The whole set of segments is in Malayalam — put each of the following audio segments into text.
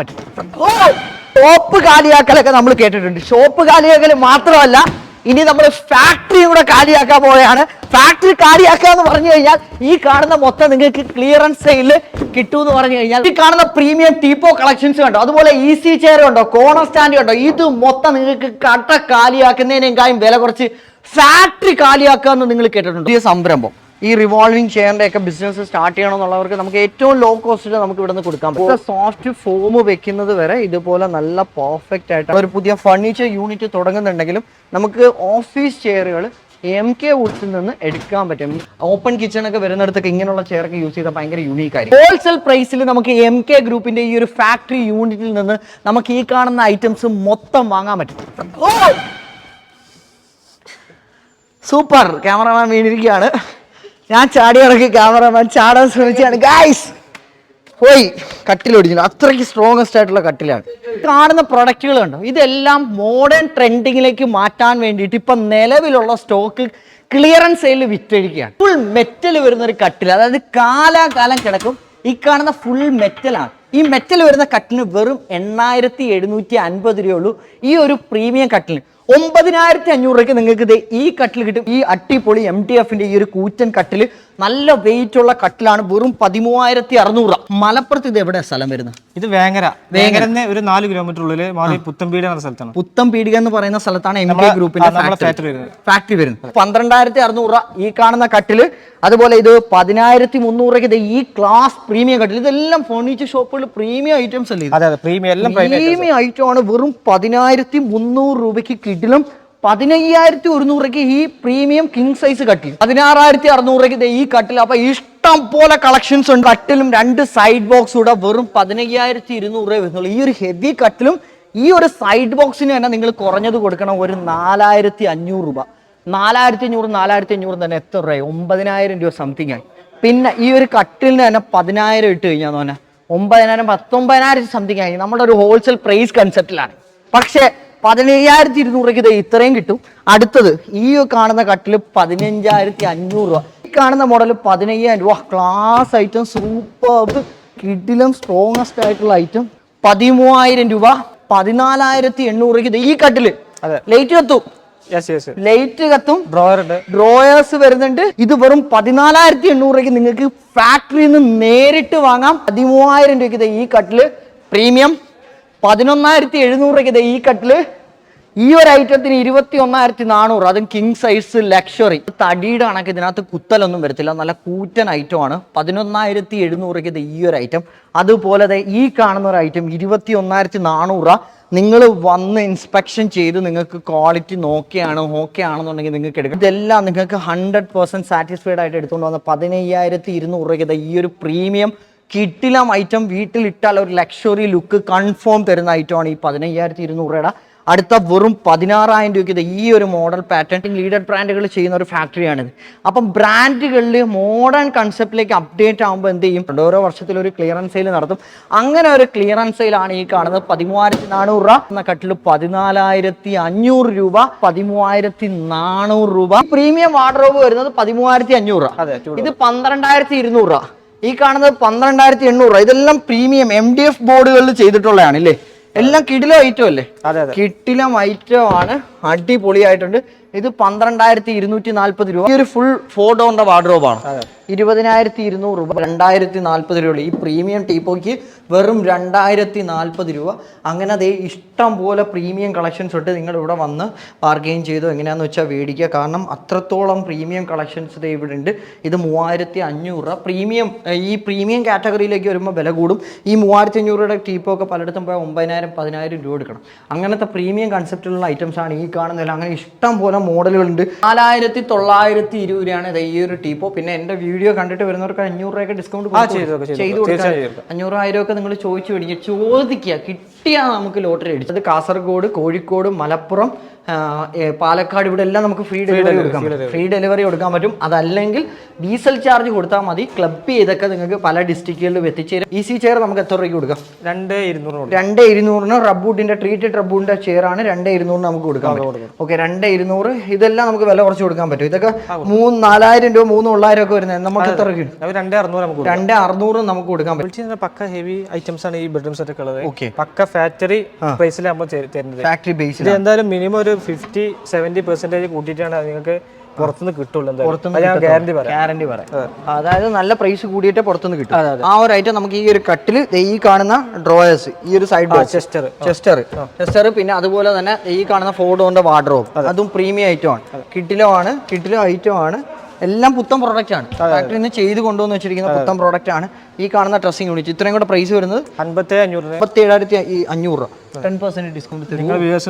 പറ്റും. ഷോപ്പ് കാലിയാക്കലൊക്കെ നമ്മൾ കേട്ടിട്ടുണ്ട്. ഷോപ്പ് കാലിയാക്കൽ മാത്രമല്ല ഇനി നമ്മൾ ഫാക്ടറിയും കൂടെ കാലിയാക്കാൻ പോവുകയാണ്. ഫാക്ടറി കാലിയാക്കുക എന്ന് പറഞ്ഞു കഴിഞ്ഞാൽ ഈ കാണുന്ന മൊത്തം നിങ്ങൾക്ക് ക്ലിയറൻസ് സെയിൽ സെയിൽ കിട്ടുമെന്ന് പറഞ്ഞു കഴിഞ്ഞാൽ ഈ കാണുന്ന പ്രീമിയം ടീപ്പോ കളക്ഷൻസ് കണ്ടോ? അതുപോലെ ഈസി ചെയർ ഉണ്ടോ? കോണർ സ്റ്റാൻഡ് കണ്ടോ ഇത് മൊത്തം നിങ്ങൾക്ക് കട്ട കാലിയാക്കുന്നതിനേക്കാളും വില കുറച്ച് ഫാക്ടറി കാലിയാക്കുക എന്ന് നിങ്ങൾ കേട്ടിട്ടുണ്ട്. ഈ സംരംഭം. ഈ റിവോൾവിംഗ് ചെയറിന്റെ ഒക്കെ ബിസിനസ് സ്റ്റാർട്ട് ചെയ്യണമെന്നുള്ളവർക്ക് നമുക്ക് ഏറ്റവും ലോ കോസ്റ്റിൽ നമുക്ക് ഇവിടെ നിന്ന് കൊടുക്കാം സോഫ്റ്റ് ഫോം വെക്കുന്നത് വരെ ഇതുപോലെ നല്ല പെർഫെക്റ്റ് ആയിട്ട് ഒരു പുതിയ ഫർണിച്ചർ യൂണിറ്റ് തുടങ്ങുന്നുണ്ടെങ്കിലും നമുക്ക് ഓഫീസ് ചെയറുകൾ എം കെ വുഡ്സിൽ നിന്ന് എടുക്കാൻ പറ്റും. ഓപ്പൺ കിച്ചൺ ഒക്കെ വരുന്നിടത്തൊക്കെ ഇങ്ങനെയുള്ള ചെയർ ഒക്കെ യൂസ് ചെയ്താൽ ഭയങ്കര യൂണീക്ക് ആയിരിക്കും. ഹോൾസെയിൽ പ്രൈസിൽ നമുക്ക് എം കെ ഗ്രൂപ്പിന്റെ ഈ ഒരു ഫാക്ടറി യൂണിറ്റിൽ നിന്ന് നമുക്ക് ഈ കാണുന്ന ഐറ്റംസ് മൊത്തം വാങ്ങാൻ പറ്റും. സൂപ്പർ. ക്യാമറമാൻ വീണിരിക്കുകയാണ്. ഞാൻ ചാടി ഇറക്കി ക്യാമറമാൻ ചാടാൻ ശ്രമിച്ചാണ് ഗായ്സ് പോയി. കട്ടിലൊടിഞ്ഞു അത്രയ്ക്ക് സ്ട്രോങ്സ്റ്റ് ആയിട്ടുള്ള കട്ടിലാണ്. കാണുന്ന പ്രൊഡക്റ്റുകൾ കണ്ടോ ഇതെല്ലാം മോഡേൺ ട്രെൻഡിങ്ങിലേക്ക് മാറ്റാൻ വേണ്ടിയിട്ട് ഇപ്പം നിലവിലുള്ള സ്റ്റോക്ക് ക്ലിയറൻസ് സെയിൽ വിറ്റഴിക്കുകയാണ്. ഫുൾ മെറ്റൽ വരുന്ന ഒരു കട്ടിൽ. അതായത് കാലാകാലം കിടക്കും. ഈ കാണുന്ന ഫുൾ മെറ്റലാണ് ഈ മെറ്റൽ വരുന്ന കട്ടിന് വെറും എണ്ണായിരത്തി എഴുന്നൂറ്റി അൻപത് രൂപയുള്ളൂ ഈ ഒരു പ്രീമിയം കട്ടിലിന്. ഒമ്പതിനായിരത്തി അഞ്ഞൂറ് രൂപയ്ക്ക് നിങ്ങൾക്ക് ഇത് ഈ കട്ടിൽ കിട്ടും. ഈ അട്ടിപ്പൊളി എം ടി എഫിന്റെ ഈ ഒരു കൂറ്റൻ കട്ടിൽ നല്ല വെയിറ്റ് ഉള്ള കട്ടിലാണ് വെറും പതിമൂവായിരത്തി അറുന്നൂറ് മലപ്പുറത്ത് ഇത് എവിടെ സ്ഥലം വരുന്നത്? ഇത് വേങ്ങര. വേങ്ങര. ഒരു നാല് കിലോമീറ്റർ ഉള്ളിൽ മാറി പുത്തമ്പീട് എന്ന സ്ഥലത്താണ്. പുത്തം പീടിക എന്ന് പറയുന്ന സ്ഥലത്താണ് എം കെ ഗ്രൂപ്പിന്റെ ഫാക്ടറി വരുന്നത്. പന്ത്രണ്ടായിരത്തി അറുന്നൂറ് ഈ കാണുന്ന കട്ടിൽ അതുപോലെ ഇത് പതിനായിരത്തി മുന്നൂറ് ഇത് ഈ ക്ലാസ് പ്രീമിയം കട്ടിൽ ഇതെല്ലാം ഫർണിച്ചർ ഷോപ്പുകളിൽ പ്രീമിയം ഐറ്റംസ് അല്ലേ പ്രീമിയം എല്ലാം പ്രീമിയം പ്രീമിയം ഐറ്റം ആണ്. വെറും പതിനായിരത്തി മുന്നൂറ് രൂപയ്ക്ക് കിടിലും പതിനയ്യായിരത്തി ഒരുന്നൂറയ്ക്ക് ഈ പ്രീമിയം കിങ് സൈസ് കട്ടിൽ പതിനാറായിരത്തി അറുന്നൂറയ്ക്ക് ഈ കട്ടിൽ അപ്പൊ ഇഷ്ടം പോലെ കളക്ഷൻസ് ഉണ്ട്. കട്ടിലും രണ്ട് സൈഡ് ബോക്സ് കൂടെ വെറും പതിനയ്യായിരത്തി ഇരുന്നൂറ് വരുന്നുള്ളൂ. ഈ ഒരു ഹെവി കട്ടിലും ഈ ഒരു സൈഡ് ബോക്സിന് തന്നെ നിങ്ങൾ കുറഞ്ഞത് കൊടുക്കണം. ഒരു നാലായിരത്തി അഞ്ഞൂറ് രൂപ. നാലായിരത്തി അഞ്ഞൂറ് നാലായിരത്തി അഞ്ഞൂറ് തന്നെ എത്ര രൂപയായി? ഒമ്പതിനായിരം രൂപ സംതിങ് ആയി. പിന്നെ ഈ ഒരു കട്ടിലിന് തന്നെ പതിനായിരം ഇട്ട് കഴിഞ്ഞാൽ തന്നെ? ഒമ്പതിനായിരം പത്തൊമ്പതിനായിരം സംതിങ് ആയി. നമ്മുടെ ഒരു ഹോൾസെയിൽ പ്രൈസ് കൺസെപ്റ്റിലാണ് പക്ഷേ പതിനയ്യായിരത്തി ഇരുന്നൂറ് രൂപയ്ക്ക് ഇത് ഇത്രയും കിട്ടും. അടുത്തത് ഈ കാണുന്ന കട്ടിൽ പതിനഞ്ചായിരത്തി അഞ്ഞൂറ് രൂപ. ഈ കാണുന്ന മോഡൽ പതിനയ്യായിരം രൂപ. ക്ലാസ് ഐറ്റം സൂപ്പർ കിഡിലും സ്ട്രോങ്ങസ്റ്റ് ആയിട്ടുള്ള ഐറ്റം പതിമൂവായിരം രൂപ. പതിനാലായിരത്തി എണ്ണൂറ് രൂപയ്ക്ക് ഇത് ഈ കട്ടിൽ. ലൈറ്റ് കത്തും. ലൈറ്റ് കത്തും. ഡ്രോയേഴ്സ് വരുന്നുണ്ട്. ഇത് വെറും പതിനാലായിരത്തി എണ്ണൂറ് രൂപയ്ക്ക് നിങ്ങൾക്ക് ഫാക്ടറിയിൽ നിന്ന് നേരിട്ട് വാങ്ങാം. പതിമൂവായിരം രൂപയ്ക്ക് ഈ കട്ടിൽ. പ്രീമിയം പതിനൊന്നായിരത്തി എഴുന്നൂറ് രൂപ ഈ കട്ടിൽ. ഈ ഒരു ഐറ്റത്തിന് ഇരുപത്തി ഒന്നായിരത്തി നാനൂറ് അതും കിങ് സൈസ് ലക്ഷറി തടിയുടെ കണക്ക് ഇതിനകത്ത് കുത്തലൊന്നും വരത്തില്ല. നല്ല കൂറ്റൻ ഐറ്റം ആണ്. പതിനൊന്നായിരത്തി എഴുന്നൂറ് രൂപ ഈ ഒരു ഐറ്റം അതുപോലെ ഈ കാണുന്ന ഒരു ഐറ്റം ഇരുപത്തി ഒന്നായിരത്തി നാനൂറ് രൂപ നിങ്ങൾ വന്ന് ഇൻസ്പെക്ഷൻ ചെയ്ത് നിങ്ങൾക്ക് ക്വാളിറ്റി നോക്കിയാണ് ഓക്കെ ആണെന്നുണ്ടെങ്കിൽ നിങ്ങൾക്ക് എടുക്കാം. ഇതെല്ലാം നിങ്ങൾക്ക് ഹൺഡ്രഡ് പെർസെന്റ് സാറ്റിസ്ഫൈഡ് ആയിട്ട് എടുത്തുകൊണ്ട് വന്ന പതിനയ്യായിരത്തി ഇരുന്നൂറ് ദേ ഈ ഒരു പ്രീമിയം കിട്ടിലം ഐറ്റം വീട്ടിലിട്ടാൽ ഒരു ലക്ഷറി ലുക്ക് കൺഫേം തരുന്ന ഐറ്റമാണ് ഈ പതിനയ്യായിരത്തി ഇരുന്നൂറ് രൂപയുടെ. അടുത്ത വെറും പതിനാറായിരം രൂപയ്ക്ക് ഈ ഒരു മോഡൽ പാറ്റേൺ ലീഡർ ബ്രാൻഡുകൾ ചെയ്യുന്ന ഒരു ഫാക്ടറിയാണിത് അപ്പം ബ്രാൻഡുകളിൽ മോഡേൺ കൺസെപ്റ്റിലേക്ക് അപ്ഡേറ്റ് ആകുമ്പോൾ എന്ത് ചെയ്യും? ഓരോ വർഷത്തിൽ ഒരു ക്ലിയറൻസ് സെയിൽ നടത്തും. അങ്ങനെ ഒരു ക്ലിയറൻസ് സെയിലാണ് ഈ കാണുന്നത്. പതിമൂവായിരത്തി നാനൂറ് രൂപ. എന്ന കട്ടിൽ പതിനാലായിരത്തി അഞ്ഞൂറ് രൂപ. പതിമൂവായിരത്തി നാനൂറ് രൂപ പ്രീമിയം വാർഡ്രോബ് വരുന്നത് പതിമൂവായിരത്തി അഞ്ഞൂറ് രൂപ ഇത് പന്ത്രണ്ടായിരത്തി ഇരുന്നൂറ് രൂപ. ഈ കാണുന്നത് പന്ത്രണ്ടായിരത്തി എണ്ണൂറ് ഇതെല്ലാം പ്രീമിയം എം ഡി എഫ് ബോർഡുകളിൽ ചെയ്തിട്ടുള്ളതാണ് ഇല്ലേ എല്ലാം കിടിലം ഐറ്റം അല്ലേ? അതെ അതെ. കിട്ടിലം ഐറ്റം ആണ്. അടിപൊളിയായിട്ടുണ്ട്. ഇത് പന്ത്രണ്ടായിരത്തി ഇരുന്നൂറ്റി നാല്പത് രൂപ. ഈ ഒരു ഫുൾ ഫോർ ഡോറിന്റെ വാർഡ്രോബാണ് ഇരുപതിനായിരത്തി ഇരുന്നൂറ് രൂപ രണ്ടായിരത്തി നാല്പത് രൂപ ഈ പ്രീമിയം ടീപ്പോയ്ക്ക് വെറും രണ്ടായിരത്തി നാല്പത് രൂപ. അങ്ങനെ അതേ ഇഷ്ടം പോലെ പ്രീമിയം കളക്ഷൻസ് ഇട്ട് നിങ്ങൾ ഇവിടെ വന്ന് ബാർഗെയിൻ ചെയ്തു എങ്ങനെയാണെന്ന് വെച്ചാൽ മേടിക്കുക കാരണം അത്രത്തോളം പ്രീമിയം കളക്ഷൻസ് ഇവിടെ ഉണ്ട്. ഇത് മൂവായിരത്തി അഞ്ഞൂറ് രൂപ. പ്രീമിയം ഈ പ്രീമിയം കാറ്റഗറിയിലേക്ക് വരുമ്പോൾ വില കൂടും. ഈ മൂവായിരത്തി അഞ്ഞൂറ് രൂപയുടെ ടീപ്പോ ഒക്കെ പലയിടത്തും പോയാൽ ഒമ്പതിനായിരം പതിനായിരം രൂപ എടുക്കണം. അങ്ങനത്തെ പ്രീമിയം കൺസെപ്റ്റിലുള്ള ഐറ്റംസ് ആണ് ഈ കാണുന്നതിൽ അങ്ങനെ ഇഷ്ടം പോലെ മോഡലുകളുണ്ട് നാലായിരത്തി തൊള്ളായിരത്തി ഇരുപത് രൂപയാണ് ഈ ഒരു ടീപ്പോ പിന്നെ എന്റെ വീഡിയോ കണ്ടിട്ട് വരുന്നവർക്ക് അഞ്ഞൂറ് രൂപയൊക്കെ ഡിസ്കൗണ്ട് ചെയ്തു കൊടുക്കാം, അഞ്ഞൂറായിരം ഒക്കെ നിങ്ങൾ ചോദിച്ചു മേടിക്കുക ചോദിക്കുക കിട്ടിയാ നമുക്ക് ലോട്ടറി അടിച്ചത് കാസർഗോഡ് കോഴിക്കോട് മലപ്പുറം പാലക്കാട് ഇവിടെ എല്ലാം നമുക്ക് ഫ്രീ ഡെലിവറി കൊടുക്കാം ഫ്രീ ഡെലിവറി കൊടുക്കാൻ പറ്റും അതല്ലെങ്കിൽ ഡീസൽ ചാർജ് കൊടുത്താൽ മതി ക്ലബ് ചെയ്തൊക്കെ നിങ്ങൾക്ക് പല ഡിസ്ട്രിക്റ്റുകളിലും എത്തിച്ചേരും സി ചെയർ നമുക്ക് എത്ര രൂപയ്ക്ക് കൊടുക്കാം രണ്ട് ഇരുന്നൂറ് രണ്ട് ഇരുന്നൂറിന് റബ്ബൂട്ടിന്റെ ട്രീറ്റഡ് റബ്ബൂട്ടിന്റെ ചെയർ ആണ് രണ്ട് ഇരുന്നൂറിന് നമുക്ക് കൊടുക്കാം ഓക്കെ രണ്ട് ഇരുന്നൂറ് ഇതെല്ലാം നമുക്ക് വില കുറച്ച് കൊടുക്കാൻ പറ്റും. ഇതൊക്കെ മൂന്ന് നാലായിരം രൂപ മൂന്ന് തൊള്ളായിരം ഒക്കെ വരുന്നത് നമുക്ക് എത്ര കിട്ടും? രണ്ടേ അറുന്നൂറ് നമുക്ക് രണ്ട് അറുന്നൂറ് നമുക്ക് കൊടുക്കാൻ പറ്റും. പക്ക ഹെവി ഐറ്റംസ് ആണ് ഈ ബെഡ്റൂം സെറ്റ് ഒക്കെ ഉള്ളത്. ഓക്കെ. പക്ക ഫാക്ടറി നമ്മൾ തരുന്നത്. ഫാക്ടറി ബേസിൽ എന്തായാലും മിനിമം ഒരു ഫിഫ്റ്റി സെവന്റി പെർസെന്റേജ് കൂട്ടിയിട്ടാണ് നിങ്ങൾക്ക് പുറത്തുനിന്ന് കിട്ടുള്ളൂ ഗ്യാരണ്ടി ഗ്യാരണ്ടി പറയാം. അതായത് നല്ല പ്രൈസ് കൂടിയിട്ട് പുറത്തുനിന്ന് കിട്ടും. ആ ഒരു ഐറ്റം നമുക്ക് ഈ ഒരു കട്ടിൽ ഈ കാണുന്ന ഡ്രോയേഴ്സ് ഈ ഒരു സൈഡ് ചെസ്റ്റർ ചെസ്റ്റർ ചെസ്റ്റർ പിന്നെ അതുപോലെ തന്നെ ഈ കാണുന്ന ഫോർഡോന്റെ വാർഡ്രോബ് അതും. പ്രീമിയം ഐറ്റം ആണ്. കിട്ടിലോ ആണ്. കിട്ടിലോ ഐറ്റം ആണ്. എല്ലാം പുത്തൻ പ്രോഡക്റ്റ് ആണ്. ഫാക്ടറി നിന്ന് ചെയ്ത് കൊണ്ടുവന്ന് വെച്ചിരിക്കുന്ന പുത്തൻ പ്രോഡക്റ്റ് ആണ്. ഈ കാണുന്ന ഡ്രസ്സിംഗ് യൂണിറ്റ് ഇത്രയും കൂടെ പ്രൈസ് വരുന്നത് അൻപത്തി അഞ്ഞൂറ് മുപ്പത്തി ഏഴായിരത്തി അഞ്ഞൂറ് രൂപ. ടെൻ പെർസെന്റ് ഡിസ്കൗണ്ട്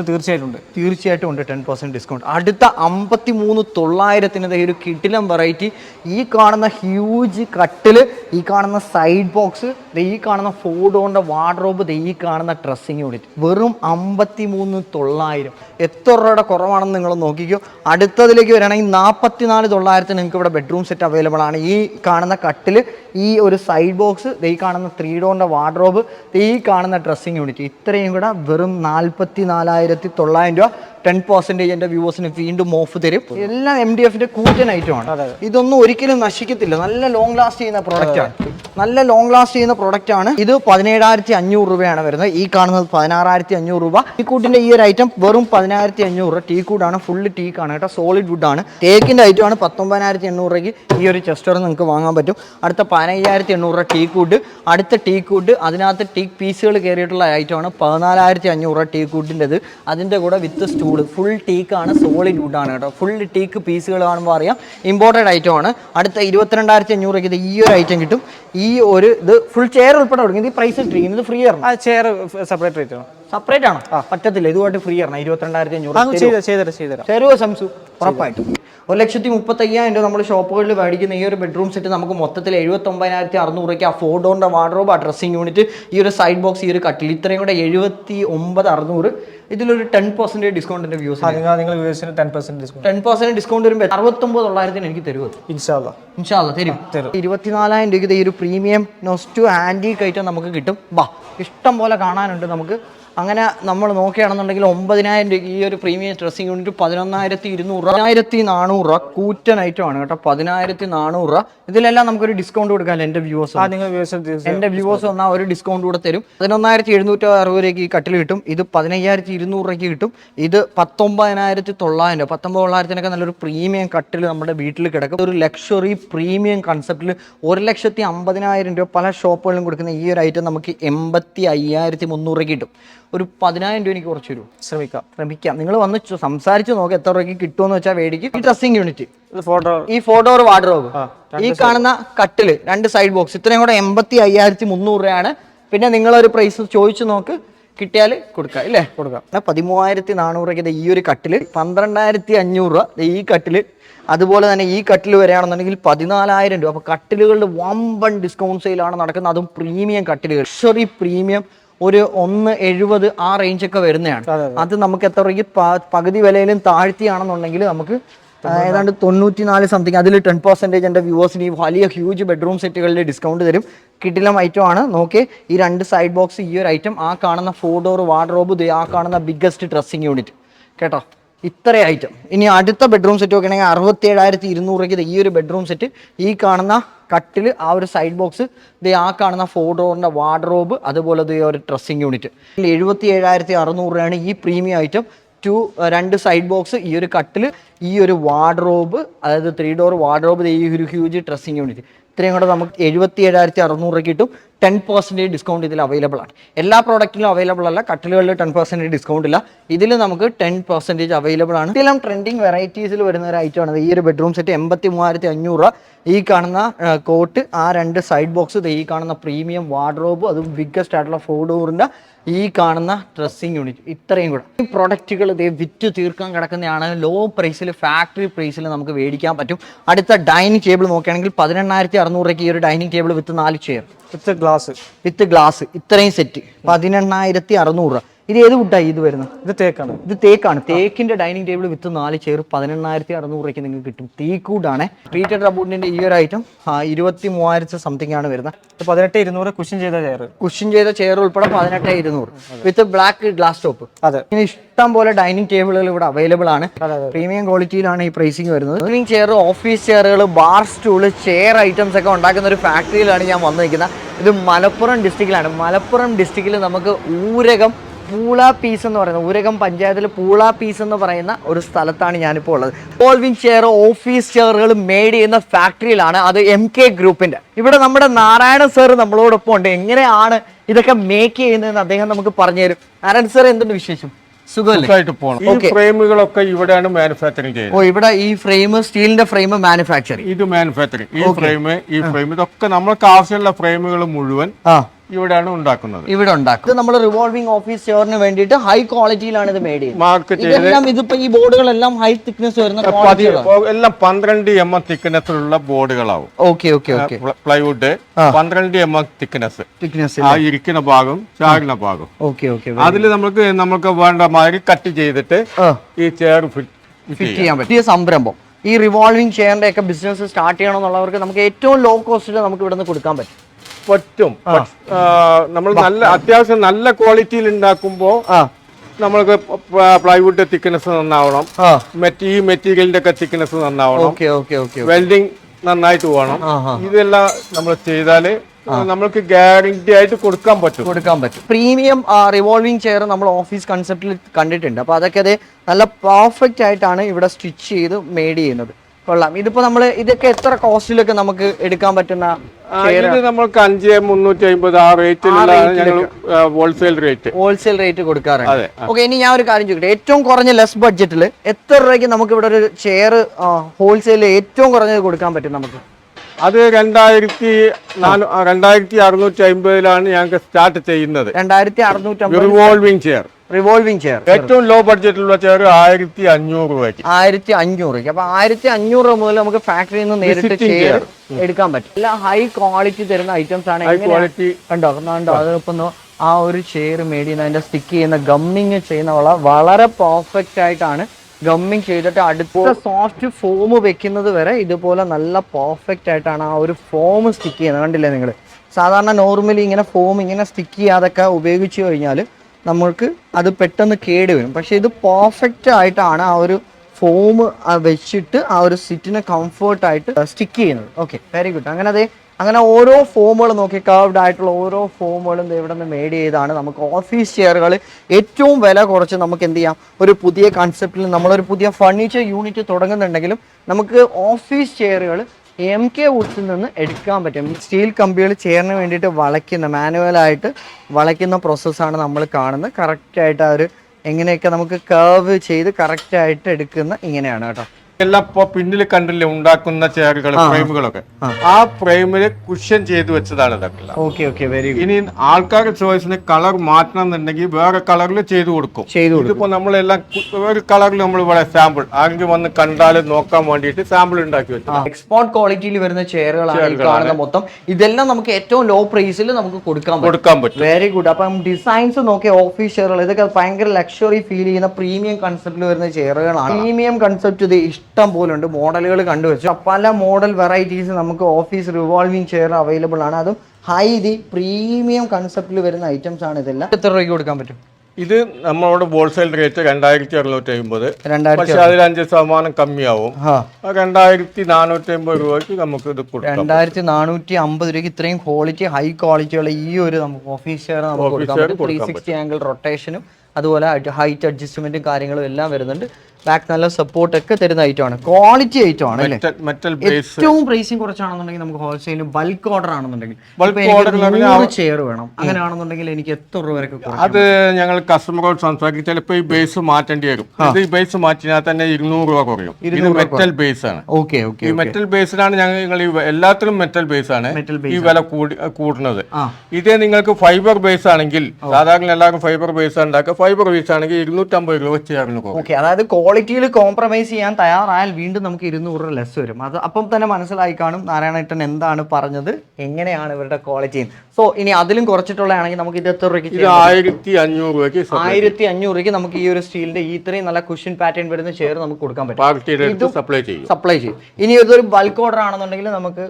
തീർച്ചയായിട്ടും ഉണ്ട്. തീർച്ചയായിട്ടും ഉണ്ട് ടെൻ പെർസെന്റ് ഡിസ്കൗണ്ട് അടുത്ത അമ്പത്തി മൂന്ന് തൊള്ളായിരത്തിന് ഒരു കിട്ടിലം വെറൈറ്റി ഈ കാണുന്ന ഹ്യൂജ് കട്ടിൽ ഈ കാണുന്ന സൈഡ് ബോക്സ് ഈ കാണുന്ന ഫോർഡോന്റെ വാർഡ്രോബ് ഈ കാണുന്ന ഡ്രസ്സിങ് യൂണിറ്റ് വെറും അമ്പത്തി മൂന്ന് തൊള്ളായിരം. എത്ര രൂപയുടെ കുറവാണെന്ന് നിങ്ങൾ നോക്കിക്കോ. അടുത്തതിലേക്ക് വരികയാണെങ്കിൽ നാൽപ്പത്തി നാല് തൊള്ളായിരത്തിന് നിങ്ങൾക്ക് ഇവിടെ ബെഡ്റൂം സെറ്റ് അവൈലബിൾ ആണ്. ഈ കാണുന്ന കട്ടിൽ ഈ ഒരു സൈഡ് ബോക്സ് ഈ കാണുന്ന ത്രീ ഡോറിന്റെ വാർഡ്രോബ് ഈ കാണുന്ന ഡ്രസ്സിങ് യൂണിറ്റ് ഇത്രയും കൂടെ വെറും നാൽപ്പത്തി നാലായിരത്തി തൊള്ളായിരം രൂപ ടെൻ പെർസെന്റേജ് എന്റെ വ്യൂവേഴ്സിന് വീണ്ടും ഓഫ് തരും. എല്ലാം എം ഡി എഫിന്റെ കൂറ്റൻ ഐറ്റം ആണ് ഇതൊന്നും ഒരിക്കലും നശിക്കത്തില്ല. നല്ല ലോങ് ലാസ്റ്റ് ചെയ്യുന്ന പ്രോഡക്റ്റ് ആണ്. നല്ല ലോങ് ലാസ്റ്റ് ചെയ്യുന്ന പ്രോഡക്റ്റ് ആണ്. ഇത് പതിനേഴായിരത്തി അഞ്ഞൂറ് രൂപയാണ് വരുന്നത്. ഈ കാണുന്നത് പതിനാറായിരത്തി അഞ്ഞൂറ് രൂപ ടീക്കൂട്ടിന്റെ ഈ ഒരു ഐറ്റം വെറും പതിനായിരത്തി അഞ്ഞൂറ് രൂപ. ടീ ആണ്. ഫുള്ള് ടീക്ക് ആണ് കേട്ടോ. സോളിഡ് വുഡ് ആണ്. തേക്കിന്റെ ഐറ്റം ആണ് പത്തൊമ്പതിനായിരത്തി എണ്ണൂറ് രൂപയ്ക്ക് ഈ ഒരു ചെസ്റ്റർ നിങ്ങൾക്ക് വാങ്ങാൻ പറ്റും. അടുത്ത പതിനയ്യായിരത്തി എണ്ണൂറ് രൂപ ടീക്കൂഡ് അടുത്ത ടീക്കൂഡ് കൂഡ് അതിനകത്ത് ടീക്ക് പീസുകൾ കയറിയിട്ടുള്ള ഐറ്റം ആണ്. പതിനാലായിരത്തി അഞ്ഞൂറ് രൂപ ടീ കൂഡിന്റെത് അതിന്റെ കൂടെ വിത്ത് സ്റ്റൂൾ ഫുൾ ടീക്കാണ് സോളിഡ് വുഡ് ആണ് കേട്ടോ. ഫുൾ ടീക്ക് പീസുകൾ കാണുമ്പോൾ അറിയാം. ഇമ്പോർട്ടഡ് ഐറ്റം ആണ്. അടുത്ത ഇരുപത്തിരണ്ടായിരത്തി അഞ്ഞൂറ് രൂപയ്ക്ക് ഇത് ഈ ഒരു ഐറ്റം കിട്ടും. ഈ ഒരു ഇത് ഫുൾ ചെയർ ഉൾപ്പെടെ കൊടുക്കും. ഇത് പ്രൈസ് ഇട്ടിരിക്കുന്നത് ഇത് ഫ്രീ ആണ് ആ ചെയർ സെപ്പറേറ്റ് റേറ്റ് ആണ്. സെപ്പറേറ്റ് ആണ്? പറ്റത്തില്ല. ഇതുമായിട്ട് ഫ്രീ ആണ് ഇരുപത്തിരണ്ടായിരത്തി അഞ്ഞൂറ് തരുമോ സംസു ഉറപ്പായിട്ടും. ഒരു ലക്ഷത്തി മുപ്പത്തയ്യായിരം രൂപ നമ്മൾ ഷോപ്പുകളിൽ മേടിക്കുന്ന ഈ ഒരു ബെഡ്റൂം സെറ്റ് നമുക്ക് മൊത്തത്തിൽ എഴുപത്തി ഒമ്പതിനായിരത്തി അറുന്നൂറ് രൂപയ്ക്ക് ആ ഫോർ ഡോറിന്റെ വാർഡ്രോബ് ആ ഡ്രസ്സിംഗ് യൂണിറ്റ് ഈ ഒരു സൈഡ് ബോക്സ് ഈ ഒരു കട്ടിൽ. ഇത്രയും കൂടെ എഴുപത്തി ഒമ്പത് അറുന്നൂറ് ഇതിലൊരു ടെൻ പെർസെന്റേജ് ഡിസ്കൗണ്ട് വ്യൂസ് നിങ്ങൾ ten percent discount. Ten percent discount വരുമ്പോൾ അറുപത്തൊമ്പത് തൊള്ളായിരത്തിന് എനിക്ക് തരുമോ ഇൻഷാല്ല ഇൻഷാല്ല തരും. ഇരുപത്തിനാലായിരം രൂപയ്ക്ക് ഈ ഒരു പ്രീമിയം നൊസ്റ്റു ആന്റി ഐറ്റം നമുക്ക് കിട്ടും. ബാ ഇഷ്ടം പോലെ കാണാനുണ്ട് നമുക്ക്. അങ്ങനെ നമ്മൾ നോക്കുകയാണെന്നുണ്ടെങ്കിൽ ഒമ്പതിനായിരം രൂപ ഈ ഒരു പ്രീമിയം ഡ്രസ്സിംഗ് യൂണിറ്റ് പതിനൊന്നായിരത്തി ഇരുന്നൂറ് പതിനായിരത്തി നാനൂറ് രൂപ കൂറ്റൻ ഐറ്റം ആണ് കേട്ടോ. പതിനായിരത്തി നാനൂറ് രൂപ. ഇതിലെല്ലാം നമുക്കൊരു ഡിസ്കൗണ്ട് കൊടുക്കാമല്ലോ എന്റെ വ്യൂവേഴ്സ് ആ നിങ്ങൾ വ്യൂവേഴ്സിന് എന്റെ വ്യൂവേഴ്സ് വന്നാൽ ഒരു ഡിസ്കൗണ്ട് കൂടെ തരും. പതിനൊന്നായിരത്തി എഴുന്നൂറ്റി അറുപത് രൂപയ്ക്ക് ഈ കട്ടിൽ കിട്ടും. ഇത് പതിനയ്യായിരത്തി ഇരുന്നൂറ് രൂപയ്ക്ക് കിട്ടും. ഇത് പത്തൊമ്പതിനായിരത്തി തൊള്ളായിരം രൂപ പത്തൊമ്പത് തൊള്ളായിരത്തിനൊക്കെ നല്ലൊരു പ്രീമിയം കട്ടിൽ നമ്മുടെ വീട്ടിൽ കിടക്കും. ഒരു ലക്ഷറി പ്രീമിയം കൺസെപ്റ്റിൽ ഒരു ലക്ഷത്തി അമ്പതിനായിരം രൂപ പല ഷോപ്പുകളിലും കൊടുക്കുന്ന ഈ ഒരു ഐറ്റം നമുക്ക് എൺപത്തി അയ്യായിരത്തി മുന്നൂറ് രൂപയ്ക്ക് കിട്ടും. ഒരു പതിനായിരം രൂപ എനിക്ക് കുറച്ച് തരും ശ്രമിക്കാം. ശ്രമിക്കാം. നിങ്ങൾ വന്ന് സംസാരിച്ച് നോക്കുക എത്ര രൂപയ്ക്ക് കിട്ടുമെന്ന് വെച്ചാൽ മേടിക്കും ഈ ഡ്രസ്സിംഗ് യൂണിറ്റ് ഈ ഫോട്ടോ ഡോർ വാർഡ്രോബ് ഈ കാണുന്ന കട്ടിൽ രണ്ട് സൈഡ് ബോക്സ് ഇത്രയും കൂടെ എൺപത്തി അയ്യായിരത്തി മുന്നൂറ് രൂപയാണ്. പിന്നെ നിങ്ങളൊരു പ്രൈസ് ചോദിച്ചു നോക്ക്. കിട്ടിയാൽ കൊടുക്കാം ഇല്ലേ? കൊടുക്കാം. പതിമൂവായിരത്തി നാനൂറ് രൂപയ്ക്ക് ഈ ഒരു കട്ടിൽ പന്ത്രണ്ടായിരത്തി അഞ്ഞൂറ് രൂപ ഈ കട്ടിൽ. അതുപോലെ തന്നെ ഈ കട്ടിൽ വരികയാണെന്നുണ്ടെങ്കിൽ പതിനാലായിരം രൂപ. അപ്പോൾ കട്ടിലുകളുടെ വമ്പൻ ഡിസ്കൗണ്ട് സെയിലാണ് നടക്കുന്നത്. അതും പ്രീമിയം കട്ടിലുകൾ. ലക്ഷറി പ്രീമിയം ഒരു ഒന്ന് എഴുപത് ആ റേഞ്ചൊക്കെ വരുന്നതാണ്. അത് നമുക്ക് എത്ര രൂപയ്ക്ക് പകുതി വിലയിലും താഴ്ത്തിയാണെന്നുണ്ടെങ്കിൽ നമുക്ക് ഏതാണ്ട് തൊണ്ണൂറ്റി നാല്. സംതിങ് അതിൽ ടെൻ പെർസെന്റേജ് എന്റെ വ്യൂവേഴ്സിന് ഈ വലിയ ഹ്യൂജ് ബെഡ്റൂം സെറ്റുകളിൽ ഡിസ്കൗണ്ട് തരും. കിട്ടിലം ഐറ്റം ആണ്. നോക്കി ഈ രണ്ട് സൈഡ് ബോക്സ് ഈ ഒരു ഐറ്റം ആ കാണുന്ന ഫോർ ഡോർ വാർഡ്രോബ് ആ കാണുന്ന ബിഗ്ഗസ്റ്റ് ഡ്രസ്സിങ് യൂണിറ്റ് കേട്ടോ? ഇത്ര ഐറ്റം ഇനി അടുത്ത ബെഡ്റൂം സെറ്റ് നോക്കുകയാണെങ്കിൽ അറുപത്തി ഏഴായിരത്തി ഇരുന്നൂറ് ഈ ഒരു ബെഡ്റൂം സെറ്റ് ഈ കാണുന്ന കട്ടിൽ ആ ഒരു സൈഡ് ബോക്സ് ഇത് ആ കാണുന്ന ഫോർ ഡോറിന്റെ വാർഡ്രോബ് അതുപോലെ ഒരു ഡ്രസ്സിങ് യൂണിറ്റ് എഴുപത്തി ഏഴായിരത്തി അറുന്നൂറ് രൂപയാണ് ഈ പ്രീമിയം ഐറ്റം ടു രണ്ട് സൈഡ് ബോക്സ് ഈ ഒരു കട്ടിൽ ഈ ഒരു വാർഡ്രോബ് അതായത് ത്രീ ഡോർ വാർഡ്രോബ് ഈ ഒരു ഹ്യൂജ് ഡ്രസ്സിങ് യൂണിറ്റ് ഇത്രയും കൂടെ നമുക്ക് എഴുപത്തി ഏഴായിരത്തി അറുന്നൂറ് കിട്ടും. ടെൻ പെർസെന്റേജ് ഡിസ്കൗണ്ട് ഇതിൽ അവൈലബിൾ ആണ്. എല്ലാ പ്രോഡക്റ്റിലും അവൈലബിൾ അല്ല. കട്ടിലുകളിൽ ടെൻ പെർസെന്റേജ് ഡിസ്കൗണ്ട് ഇല്ല. ഇതിൽ നമുക്ക് ടെൻ പെർസെന്റേജ് അവൈലബിൾ ആണ്. ഇതിലും ട്രെൻഡിങ് വെറൈറ്റീസിൽ വരുന്ന ഒരു ഐറ്റം ആണ്. ഈ ഒരു ബെഡ്റൂം സെറ്റ് എൺപത്തി മൂവായിരത്തി അഞ്ഞൂറ് രൂപ. ഈ കാണുന്ന കോട്ട് ആ രണ്ട് സൈഡ് ബോക്സ് ഈ കാണുന്ന പ്രീമിയം വാർഡ്രോബ് അതും ബിഗ്ഗസ്റ്റ് ആയിട്ടുള്ള ഫോർ ഡോറിന്റെ ഈ കാണുന്ന ഡ്രസ്സിങ് യൂണിറ്റ് ഇത്രയും കൂടെ. ഈ പ്രൊഡക്റ്റുകൾ ഇതേ വിറ്റ് തീർക്കാൻ കിടക്കുന്നതാണ്. ലോ പ്രൈസിൽ ഫാക്ടറി പ്രൈസിൽ നമുക്ക് മേടിക്കാൻ പറ്റും. അടുത്ത ഡൈനിങ് ടേബിൾ നോക്കുകയാണെങ്കിൽ പതിനെണ്ണായിരത്തി അറുന്നൂറ് രൂപയ്ക്ക് ഈ ഒരു ഡൈനിങ് ടേബിൾ വിത്ത് നാല് chair with glass with glass ഇത്രയും സെറ്റ് പതിനെണ്ണായിരത്തി അറുന്നൂറ് രൂപ. ഇത് ഏത് വുഡായി ഇത് വരുന്നത്. ഇത് തേക്കാണ്. ഇത് തേക്കാണ്. തേക്കിന്റെ ഡൈനിങ് ടേബിൾ വിത്ത് നാല് ചെയർ പതിനെണ്ണായിരത്തി അറുന്നൂറ് രൂപയ്ക്ക് നിങ്ങൾക്ക് കിട്ടും. തേക്കൂടാണ് ട്രീറ്റഡ് റബൂട്ടിന്റെ ഈ ഒരു ഐറ്റം ഇരുപത്തി മൂവായിരത്തി സംതിങ് ആണ് വരുന്നത്. പതിനെട്ട് ഇരുന്നൂറ് കുഷൻ ചെയ്ത ചെയർ കുഷൻ ചെയ്ത ചെയർ ഉൾപ്പെടെ പതിനെട്ട് ഇരുന്നൂറ്. വിത്ത് ബ്ലാക്ക് ഗ്ലാസ് ടോപ്പ് അതെ. ഇനി ഇഷ്ടം പോലെ ഡൈനിങ് ടേബിളുകൾ ഇവിടെ അവൈലബിൾ ആണ്. പ്രീമിയം ക്വാളിറ്റിയിലാണ് ഈ പ്രൈസിങ് വരുന്നത്. ഡൈനിങ് ചെയർ ഓഫീസ് ചെയറുകൾ ബാർ സ്റ്റൂൾ ചെയർ ഐറ്റംസ് ഒക്കെ ഉണ്ടാക്കുന്ന ഒരു ഫാക്ടറിയിലാണ് ഞാൻ വന്നിരിക്കുന്നത്. ഇത് മലപ്പുറം ഡിസ്ട്രിക്റ്റിലാണ് മലപ്പുറം ഡിസ്ട്രിക്റ്റിൽ നമുക്ക് ഊരകം പൂള പീസ് എന്ന് പറയുന്നത് ഊരകം പഞ്ചായത്തിൽ പൂള പീസ് എന്ന് പറയുന്ന ഒരു സ്ഥലത്താണ് ഞാനിപ്പോൾ ഉള്ളത്. ഫോൾവിംഗ് ചെയർ ഓഫീസ് ചെയറുകൾ മേഡ് ചെയ്യുന്ന ഫാക്ടറിയിലാണ് അത് എം കെ ഗ്രൂപ്പിന്റെ ഇവിടെ നമ്മുടെ നാരായണ സർ നമ്മളോടൊപ്പം ഉണ്ട്. എങ്ങനെയാണ് ഇതൊക്കെ മേക്ക് ചെയ്യുന്നതെന്ന് അദ്ദേഹം നമുക്ക് പറഞ്ഞു തരും നാരായണ സർ എന്തുണ്ട് വിശേഷം? ഈ ഫ്രെയിമുകളൊക്കെ ഇവിടെയാണ് മാനുഫാക്ചറിങ് ചെയ്യുന്നത്. ഓ ഇവിടെ ഈ ഫ്രെയിം സ്റ്റീലിന്റെ ഫ്രെയിം മാനുഫാക്ചറിങ് ഇത് മാനുഫാക്ചറിങ് ഈ ഫ്രെയിം ഈ ഫ്രെയിം ഇതൊക്കെ നമ്മൾക്ക് ആവശ്യമുള്ള ഫ്രെയിമുകൾ മുഴുവൻ ഇവിടെയാണ് ഉണ്ടാക്കുന്നത്. ഇവിടെ ഉണ്ടാക്കും. നമ്മൾ റിവോൾവിംഗ് ഓഫീസ് ചെയറിന് വേണ്ടിയിട്ട് ഹൈ ക്വാളിറ്റിയിലാണ് ഇത് മേഡ് ചെയ്യുന്നത്. മാർക്ക് ചെയ്ത് ഇതെല്ലാം ഇതിപ്പോ ഈ ബോർഡുകളെല്ലാം ഹൈ തിക്നെസ് വരുന്ന എല്ലാം പന്ത്രണ്ട് എം എം തിക്നെസ്സിലുള്ള ബോർഡുകളാവും. ഓക്കെ ഓക്കെ ഓക്കെ പ്ലൈവുഡ് പന്ത്രണ്ട് എം എം തിക്നെസ് തിക്നെസ് ആ ഇരിക്കുന്ന ഭാഗം ചാകുന്ന ഭാഗം. ഓക്കെ ഓക്കെ അതിൽ നമുക്ക് നമുക്ക് വേണ്ട മാതിരി കട്ട് ചെയ്തിട്ട് ഈ ചെയർ ഫിറ്റ് ചെയ്യാൻ പറ്റിയ സംരംഭം. ഈ റിവോൾവിംഗ് ചെയറിന്റെ ഒക്കെ ബിസിനസ് സ്റ്റാർട്ട് ചെയ്യണമെന്നുള്ളവർക്ക് നമുക്ക് ഏറ്റവും ലോ കോസ്റ്റിൽ നമുക്ക് ഇവിടെ നിന്ന് കൊടുക്കാൻ പറ്റും. പറ്റും. നമ്മൾ നല്ല അത്യാവശ്യം നല്ല ക്വാളിറ്റിയിൽ ഉണ്ടാക്കുമ്പോൾ ആ. നമ്മൾക്ക് പ്ലൈവുഡ് തിക്നെസ് നന്നാവണം. ഈ മെറ്റീരിയലിന്റെ ഒക്കെ തിക്നെസ് നന്നാവണം വെൽഡിങ് നന്നായിട്ട് പോകണം ഇതെല്ലാം നമ്മൾ ചെയ്താൽ നമ്മൾക്ക് ഗ്യാരണ്ടി ആയിട്ട് കൊടുക്കാൻ പറ്റും. കൊടുക്കാൻ പറ്റും. പ്രീമിയം റിവോൾവിംഗ് ചെയർ നമ്മൾ ഓഫീസ് കൺസെപ്റ്റിൽ കണ്ടിട്ടുണ്ട്. അപ്പോൾ അതൊക്കെ അതെ നല്ല പെർഫെക്റ്റ് ആയിട്ടാണ് ഇവിടെ സ്റ്റിച്ച് ചെയ്ത് മേഡ് ചെയ്യുന്നത്. കൊള്ളാം. ഇതിപ്പോ നമ്മൾ ഇതൊക്കെ എത്ര കോസ്റ്റിലൊക്കെ നമുക്ക് എടുക്കാൻ പറ്റുന്ന ഇത് നമ്മൾക്ക് അഞ്ച് മുന്നൂറ്റി അമ്പത് ആ റേറ്റിലാണ് ഞങ്ങൾ ഹോൾസെയിൽ റേറ്റ് ഹോൾസെയിൽ റേറ്റ് കൊടുക്കാറുണ്ട്. ഓക്കെ ഇനി ഞാൻ ഒരു കാര്യം ചോദിക്കട്ടെ. ഏറ്റവും കുറഞ്ഞ ലെസ് ബഡ്ജറ്റിൽ എത്ര രൂപയ്ക്ക് നമുക്ക് ഇവിടെ ഒരു ചെയർ ഹോൾസെയിൽ ഏറ്റവും കുറഞ്ഞത് കൊടുക്കാൻ പറ്റും നമുക്ക്? അത് രണ്ടായിരത്തി രണ്ടായിരത്തി അറുന്നൂറ്റി അമ്പതിലാണ് ഞങ്ങൾക്ക് സ്റ്റാർട്ട് ചെയ്യുന്നത്. രണ്ടായിരത്തി അറുന്നൂറ്റമ്പത് റിവോൾവിംഗ് ചെയർ റിവോൾവിംഗ് ചെയർ ഏറ്റവും ലോ ബഡ്ജറ്റിലുള്ള ചെയർ ആയിരത്തി അഞ്ഞൂറ് രൂപയ്ക്ക്. ആയിരത്തി അഞ്ഞൂറ് രൂപയ്ക്ക്. അപ്പൊ ആയിരത്തി അഞ്ഞൂറ് രൂപ മുതൽ നമുക്ക് ഫാക്ടറിയിൽ നിന്ന് നേരിട്ട് ചെയർ എടുക്കാൻ പറ്റും. എല്ലാ ഹൈ ക്വാളിറ്റി തരുന്ന ഐറ്റംസ് ആണ്. ഹൈ ക്വാളിറ്റി കണ്ടോ? കണ്ടോ? അതിപ്പം ആ ഒരു ചെയർ മേടി അതിന്റെ സ്റ്റിക്ക് ചെയ്യുന്ന ഗമ്മിങ് ചെയ്യുന്ന വള വളരെ പെർഫെക്റ്റ് ആയിട്ടാണ് ഗമ്മിങ് ചെയ്തിട്ട് അടുത്ത സോഫ്റ്റ് ഫോം വെക്കുന്നത് വരെ ഇതുപോലെ നല്ല പെർഫെക്റ്റ് ആയിട്ടാണ് ആ ഒരു ഫോം സ്റ്റിക്ക് ചെയ്യുന്നത്. കണ്ടില്ലേ നിങ്ങൾ സാധാരണ നോർമലി ഇങ്ങനെ ഫോം ഇങ്ങനെ സ്റ്റിക്ക് ചെയ്യാതൊക്കെ ഉപയോഗിച്ചു കഴിഞ്ഞാൽ നമ്മൾക്ക് അത് പെട്ടെന്ന് കേട് വരും. പക്ഷേ ഇത് പെർഫെക്റ്റ് ആയിട്ടാണ് ആ ഒരു ഫോം വെച്ചിട്ട് ആ ഒരു സിറ്റിനെ കംഫർട്ടായിട്ട് സ്റ്റിക്ക് ചെയ്യുന്നത്. ഓക്കെ വെരി ഗുഡ് അങ്ങനെ അതെ അങ്ങനെ ഓരോ ഫോമുകൾ നോക്കി കർവ്ഡ് ആയിട്ടുള്ള ഓരോ ഫോമുകളും ഇവിടെ നിന്ന് മേഡ് ചെയ്താണ് നമുക്ക് ഓഫീസ് ചെയറുകൾ ഏറ്റവും വില കുറച്ച് നമുക്ക് എന്ത് ചെയ്യാം? ഒരു പുതിയ കൺസെപ്റ്റിൽ നമ്മളൊരു പുതിയ ഫർണിച്ചർ യൂണിറ്റ് തുടങ്ങുന്നുണ്ടെങ്കിലും നമുക്ക് ഓഫീസ് ചെയറുകൾ എം കെ വുഡ്സിൽ നിന്ന് എടുക്കാൻ പറ്റും. സ്റ്റീൽ കമ്പികൾ ചേറിന് വേണ്ടിയിട്ട് വളയ്ക്കുന്ന മാനുവലായിട്ട് വളയ്ക്കുന്ന പ്രോസസ്സാണ് നമ്മൾ കാണുന്നത്. കറക്റ്റായിട്ട് ആ ഒരു എങ്ങനെയൊക്കെ നമുക്ക് കർവ് ചെയ്ത് കറക്റ്റായിട്ട് എടുക്കുന്ന ഇങ്ങനെയാണ് കേട്ടോ. എല്ലാം ഇപ്പൊ പിന്നിൽ കണ്ടില്ലേ ഉണ്ടാക്കുന്ന ചെയറുകൾ ഫ്രെയിമുകളൊക്കെ. ആ. ഫ്രെയിമിൽ കുഷൻ ചെയ്ത് വെച്ചതാണ് ഇതൊക്കെ ഇനി ആൾക്കാർ ചോയ്സിന് കളർ മാറ്റണം എന്നുണ്ടെങ്കിൽ വേറെ കളറിൽ ചെയ്തു കൊടുക്കും. ഇതിപ്പോ നമ്മളെല്ലാം വേറെ കളറിൽ നമ്മൾ ഇവിടെ സാമ്പിൾ ആരെങ്കിലും വന്ന് കണ്ടാൽ നോക്കാൻ വേണ്ടിയിട്ട് സാമ്പിൾ ഉണ്ടാക്കി വെച്ചു. എക്സ്പോർട്ട് ക്വാളിറ്റിയിൽ വരുന്ന ചെയറുകളാണ് കാണുന്ന മൊത്തം. ഇതെല്ലാം നമുക്ക് ഏറ്റവും ലോ പ്രൈസിൽ നമുക്ക് കൊടുക്കാൻ കൊടുക്കാൻ പറ്റും. വെരി ഗുഡ് അപ്പം ഡിസൈൻസ് നോക്കിയ ഓഫീസ് ചെയറുകൾ ഇതൊക്കെ ഭയങ്കര ലക്ഷറി ഫീൽ ചെയ്യുന്ന പ്രീമിയം കൺസെപ്റ്റിൽ വരുന്ന ചെയറുകളാണ്. പ്രീമിയം കൺസെപ്റ്റ് ഇത് ഇഷ്ടം പോലെ ഉണ്ട് മോഡലുകൾ കണ്ടുവച്ചു. പല മോഡൽ വെറൈറ്റീസ് നമുക്ക് ഓഫീസ് റിവോൾവിംഗ് ചെയർ അവൈലബിൾ ആണ്. അതും ഹൈ ദി പ്രീമിയം കൺസെപ്റ്റിൽ വരുന്ന ഐറ്റംസ് ആണ് ഇതെല്ലാം. എത്ര രൂപയ്ക്ക് കൊടുക്കാൻ പറ്റും? ഇത് നമ്മളോട് ഹോൾസെയിൽ റേറ്റ് രണ്ടായിരത്തി അറുന്നൂറ്റി അമ്പത് പക്ഷെ അതിൽ അഞ്ച് ശതമാനം കമ്മിയാവും. രണ്ടായിരത്തി നാനൂറ്റി അമ്പത് രൂപയ്ക്ക് നമുക്ക് ഇത് കൊടുക്കാം രണ്ടായിരത്തി നാനൂറ്റി അമ്പത് രൂപയ്ക്ക് ഇത്രയും ക്വാളിറ്റി ഹൈ ക്വാളിറ്റിയുള്ള ഈ ഒരു നമുക്ക് ഓഫീസ് ചെയർ നമുക്ക് ത്രീ സിക്സ്റ്റി ആംഗിൾ റൊട്ടേഷനും അതുപോലെ ഹൈറ്റ് അഡ്ജസ്റ്റ്മെന്റും കാര്യങ്ങളും എല്ലാം വരുന്നുണ്ട്. ബാക്ക് നല്ല സപ്പോർട്ട് ഒക്കെ തരുന്ന ഐറ്റം ആണ്. ക്വാളിറ്റി ഐറ്റം ആണ് ഏറ്റവും പ്രൈസിങ് കുറച്ചാണെന്നുണ്ടെങ്കിൽ നമുക്ക് ഹോൾസെയിലും ബൾക്ക് ഓർഡർ ആണെന്നുണ്ടെങ്കിൽ. ചെയർ വേണം. അങ്ങനെയാണെന്നുണ്ടെങ്കിൽ എനിക്ക് എത്ര രൂപ വരെ? അത് ഞങ്ങൾ കസ്റ്റമറോട് സംസാരിക്കും. ചിലപ്പോൾ ഈ ബേസ് മാറ്റേണ്ടി വരും. അത് ഈ ബേസ് മാറ്റിനാൽ തന്നെ ഇരുന്നൂറ് രൂപ കുറയും. ഇത് മെറ്റൽ ബേസ് ആണ്. ഓക്കെ ഓക്കെ ഈ മെറ്റൽ ബേസിലാണ് ഞങ്ങൾ ഈ എല്ലാത്തിലും മെറ്റൽ ബേസ് ആണ് ഈ വില കൂടി കൂടുന്നത്. ഇതേ നിങ്ങൾക്ക് ഫൈബർ ബേസ് ആണെങ്കിൽ സാധാരണ എല്ലാവർക്കും ഫൈബർ ബേസ് ഉണ്ടാക്കുക. ഫൈബർ ബേസ് ആണെങ്കിൽ ഇരുന്നൂറ്റമ്പത് രൂപ ചേർന്ന് കുറയും ഓക്കെ അതായത് ക്വാളിറ്റിയിൽ കോംപ്രമൈസ് ചെയ്യാൻ തയ്യാറായാൽ വീണ്ടും നമുക്ക് ഇരുന്നൂറ് രൂപ ലെസ് വരും. അത് അപ്പം തന്നെ മനസ്സിലായി കാണും നാരായണേട്ടൻ എന്താണ് പറഞ്ഞത്? എങ്ങനെയാണ് ഇവരുടെ ക്വാളിറ്റി സോ ഇനി അതിലും കുറച്ചിട്ടുള്ളതാണെങ്കിൽ നമുക്ക് ഇത് എത്ര രൂപയ്ക്ക് ആയിരത്തി അഞ്ഞൂറ് രൂപയ്ക്ക് ആയിരത്തി അഞ്ഞൂറ് രൂപയ്ക്ക് നമുക്ക് ഈ ഒരു സ്റ്റീലിന്റെ ഈ ഇത്രയും നല്ല കുഷൻ പാറ്റേൺ വരുന്ന ചെയർ നമുക്ക് കൊടുക്കാൻ പറ്റും. സപ്ലൈ ചെയ്യും. സപ്ലൈ ചെയ്യും. ഇനി ഇതൊരു ബൾക്ക് ഓർഡർ ആണെന്നുണ്ടെങ്കിൽ നമുക്ക്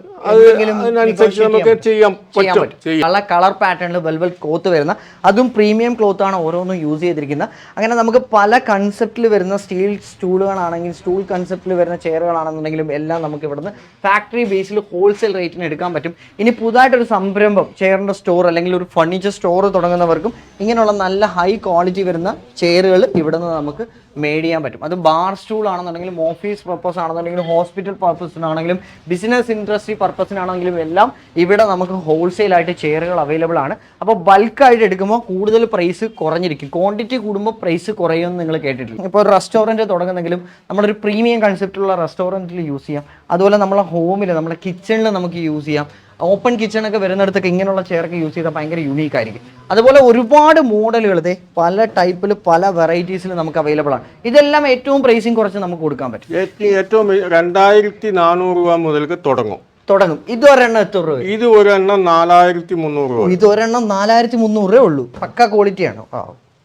ചെയ്യാൻ പറ്റും. നല്ല കളർ പാറ്റേണിൽ വെൽവൽ ക്ലോത്ത് വരുന്ന അതും പ്രീമിയം ക്ലോത്ത് ആണ് ഓരോന്നും യൂസ് ചെയ്തിരിക്കുന്നത്. അങ്ങനെ നമുക്ക് പല കൺസെപ്റ്റിൽ വരുന്ന സ്റ്റീൽ സ്റ്റൂളുകളാണെങ്കിൽ സ്റ്റൂൾ കൺസെപ്റ്റിൽ വരുന്ന ചെയറുകളാണെന്നുണ്ടെങ്കിലും എല്ലാം നമുക്ക് ഇവിടുന്ന് ഫാക്ടറി ബേസിൽ ഹോൾസെയിൽ റേറ്റിന് എടുക്കാൻ പറ്റും. ഇനി പുതുതായിട്ടൊരു സംരംഭം ചെയറിന്റെ സ്റ്റോർ അല്ലെങ്കിൽ ഒരു ഫർണിച്ചർ സ്റ്റോർ തുടങ്ങുന്നവർക്കും ഇങ്ങനെയുള്ള നല്ല ഹൈ ക്വാളിറ്റി വരുന്ന ചെയറുകൾ ഇവിടെ നിന്ന് നമുക്ക് മേഡ് ചെയ്യാൻ പറ്റും. അത് ബാർ സ്റ്റൂൾ ആണെന്നുണ്ടെങ്കിലും ഓഫീസ് പർപ്പസ് ആണെന്നുണ്ടെങ്കിലും ഹോസ്പിറ്റൽ പർപ്പസിനാണെങ്കിലും ബിസിനസ് ഇൻഡസ്ട്രി പർപ്പസിനാണെങ്കിലും എല്ലാം ഇവിടെ നമുക്ക് ഹോൾസെയിൽ ആയിട്ട് ചെയറുകൾ അവൈലബിൾ ആണ്. അപ്പോൾ ബൾക്കായിട്ട് എടുക്കുമ്പോൾ കൂടുതൽ പ്രൈസ് കുറഞ്ഞിരിക്കും. ക്വാണ്ടിറ്റി കൂടുമ്പോൾ പ്രൈസ് കുറയുമെന്ന് നിങ്ങൾ കേട്ടിട്ടില്ല? ഇപ്പോൾ ഒരു റെസ്റ്റോറന്റ് തുടങ്ങുന്നെങ്കിലും നമ്മളൊരു പ്രീമിയം കൺസെപ്റ്റുള്ള റെസ്റ്റോറന്റിൽ യൂസ് ചെയ്യാം. അതുപോലെ നമ്മളെ ഹോമിൽ നമ്മുടെ കിച്ചണിൽ നമുക്ക് യൂസ് ചെയ്യാം. ഓപ്പൺ കിച്ചണൊക്കെ വരുന്നിടത്തൊക്കെ ഇങ്ങനെയുള്ള ചെയറൊക്കെ യൂസ് ചെയ്താൽ ഭയങ്കര യുണീക്ക് ആയിരിക്കും. അതുപോലെ ഒരുപാട് മോഡലുകൾ ഇതേ പല ടൈപ്പിൽ പല വെറൈറ്റീസിൽ നമുക്ക് അവൈലബിൾ ആണ്. ഇതെല്ലാം ഏറ്റവും പ്രൈസിങ് കുറച്ച് നമുക്ക് കൊടുക്കാൻ പറ്റും. ഏറ്റവും രണ്ടായിരത്തി നാനൂറ് രൂപ മുതൽക്ക് തുടങ്ങും. തുടങ്ങും. ഇത് ഒരെണ്ണം എത്ര രൂപ? ഇത് ഒരെണ്ണം നാലായിരത്തി മുന്നൂറ് രൂപ. ഇത് ഒരെണ്ണം നാലായിരത്തി മുന്നൂറ് രൂപ ഉള്ളൂ. പക്ക ക്വാളിറ്റിയാണ്